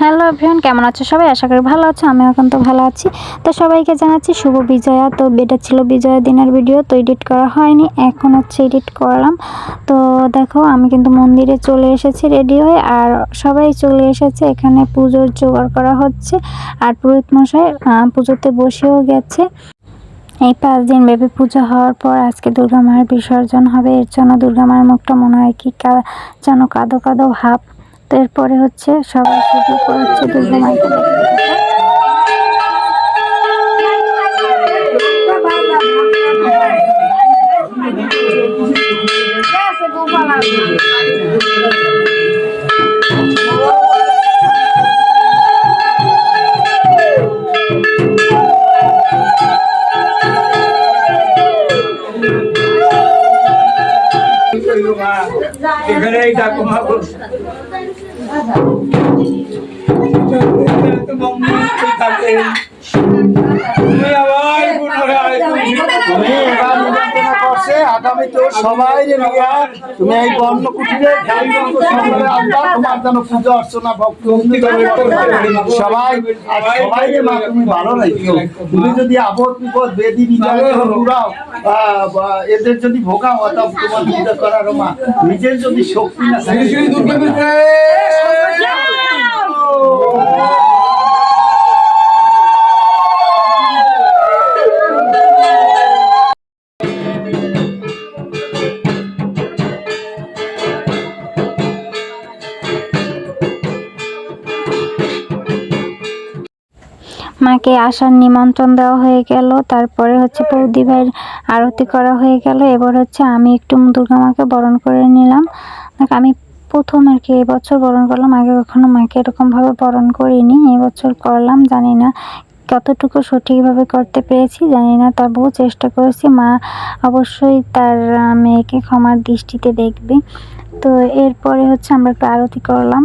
Hello everyone, কেমন আছো সবাই? আশা করি ভালো আছো আমি এখন তো ভালো আছি। তো সবাইকে জানাচ্ছি শুভ বিজয়া। তো এটা ছিল বিজয়া দিনের ভিডিও তো এডিট করা হয়নি, এখন হচ্ছে এডিট করলাম। তো দেখো, আমি কিন্তু মন্দিরে চলে এসেছি রেডি হয়ে, আর সবাই চলে এসেছে, এখানে পুজোর জোগাড় করা হচ্ছে। আর পুরোহিত মশাই পুজোতে বসেও গেছে। এই পাঁচ দিন ব্যাপী পুজো হওয়ার পর আজকে দুর্গা মায়ের বিসর্জন হবে। এর জন্য দুর্গা মায়ের মুখটা মনে হয় কি কা- যেন কাদো কাদো ভাব তো এরপরে হচ্ছে সবাই শুধু হচ্ছে দুর্গা মাকে দেখতে থাকে। এখানে এই ঠাকুমা তুমি আবার পুনরায় তুমি এবার নিমন্ত্রণ সবাই তুমি এই বর্ণ কুটিরে ধ্যানবঙ্গ তোমার যেন পুজো অর্চনা ভক্তি সবাই আর সবাই মা তুমি ভালো রাখো তুমি যদি আপদ বিপদ বেদি বিজয় ঘুরাও এদের যদি ভোগাও অত তোমার করার মা নিজের যদি শক্তি না মাকে আসার নিমন্ত্রণ দেওয়া হয়ে গেল। তারপরে হচ্ছে বৌদি ভাইয়ের আরতি করা হয়ে গেল। এবার হচ্ছে আমি একটু দুর্গা মাকে বরণ করে নিলাম। আমি প্রথম আর কি, এবছর বরণ করলাম, আগে কখনো মাকে এরকমভাবে বরণ করিনি। এবছর করলাম, জানি না কতটুকু সঠিকভাবে করতে পেরেছি, জানি না। তবুও চেষ্টা করেছি। মা অবশ্যই তার মেয়েকে ক্ষমার দৃষ্টিতে দেখবে। তো এরপরে হচ্ছে আমরা একটু আরতি করলাম।